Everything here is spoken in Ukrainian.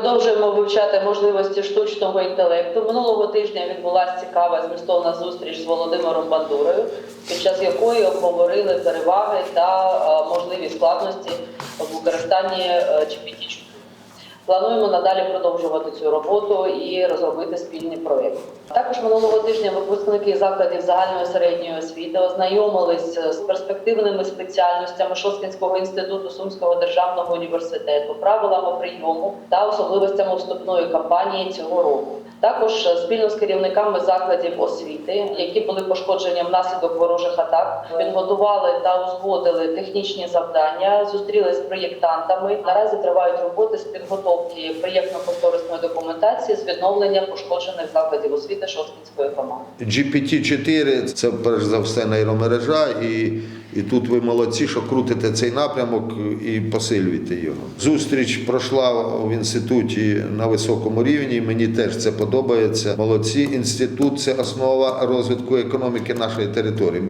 Продовжуємо вивчати можливості штучного інтелекту. Минулого тижня відбулася цікава змістовна зустріч з Володимиром Бандурою, під час якої обговорили переваги та е, можливі складності в використанні е, GPT-4. Плануємо надалі продовжувати цю роботу і розробити спільний проєкт. Також минулого тижня випускники закладів загальної середньої освіти ознайомились з перспективними спеціальностями Шосткінського інституту Сумського державного університету, правилами прийому та особливостями вступної кампанії цього року. Також спільно з керівниками закладів освіти, які були пошкоджені внаслідок ворожих атак, підготували та узгодили технічні завдання, зустрілись з проєктантами. Наразі тривають роботи з підготовки проєктно-кошторисної документації з відновлення пошкоджених закладів освіти Шосткінської громади. GPT-4 це перш за все нейромережа, і, і тут ви молодці, що крутите цей напрямок і посилюєте його. Зустріч пройшла в інституті на високому рівні. Мені теж це подобається. Молодці. Інститут це основа розвитку економіки нашої території.